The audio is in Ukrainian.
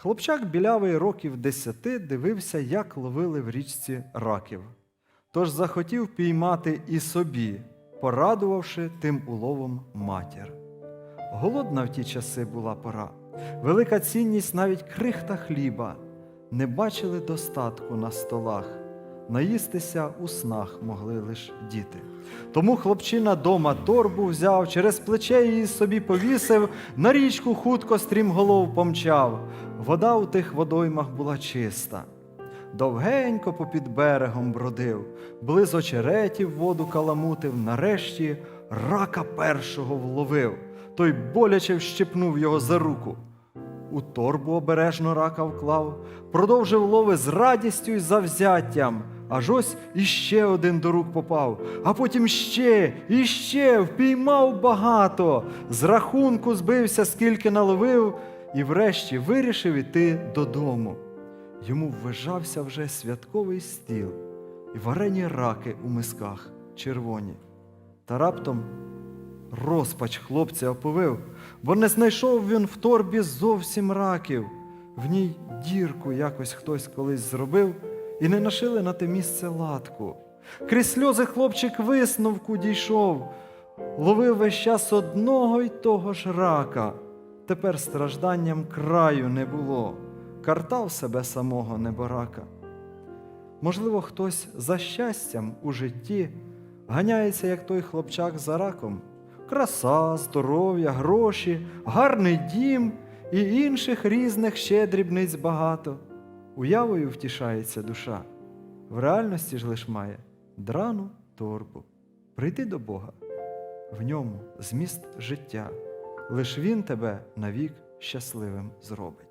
Хлопчак білявий років десяти дивився, як ловили в річці раків. Тож захотів піймати і собі, порадувавши тим уловом матір. Голодна в ті часи була пора, велика цінність навіть крихта хліба. Не бачили достатку на столах, наїстися у снах могли лиш діти. Тому хлопчина дома торбу взяв, через плече її собі повісив, на річку хутко стрімголов помчав. Вода у тих водоймах була чиста. Довгенько попід берегом бродив, близ очеретів воду каламутив, нарешті рака першого вловив. Той боляче вщипнув його за руку. У торбу обережно рака вклав, продовжив лови з радістю й завзяттям. Аж ось іще один до рук попав, а потім ще, і ще впіймав багато. З рахунку збився, скільки наловив, і врешті вирішив іти додому. Йому ввижався вже святковий стіл, і варені раки у мисках червоні. Та раптом розпач хлопця оповив, бо не знайшов він в торбі зовсім раків. В ній дірку якось хтось колись зробив, і не нашили на те місце латку. Крізь сльози хлопчик висновку дійшов, ловив весь час одного й того ж рака. Тепер стражданням краю не було, картав себе самого неборака. Можливо, хтось за щастям у житті ганяється, як той хлопчак за раком. Краса, здоров'я, гроші, гарний дім і інших різних ще дрібниць багато. Уявою втішається душа. В реальності ж лиш має драну торбу. Прийти до Бога. В ньому зміст життя. Лиш Він тебе навік щасливим зробить.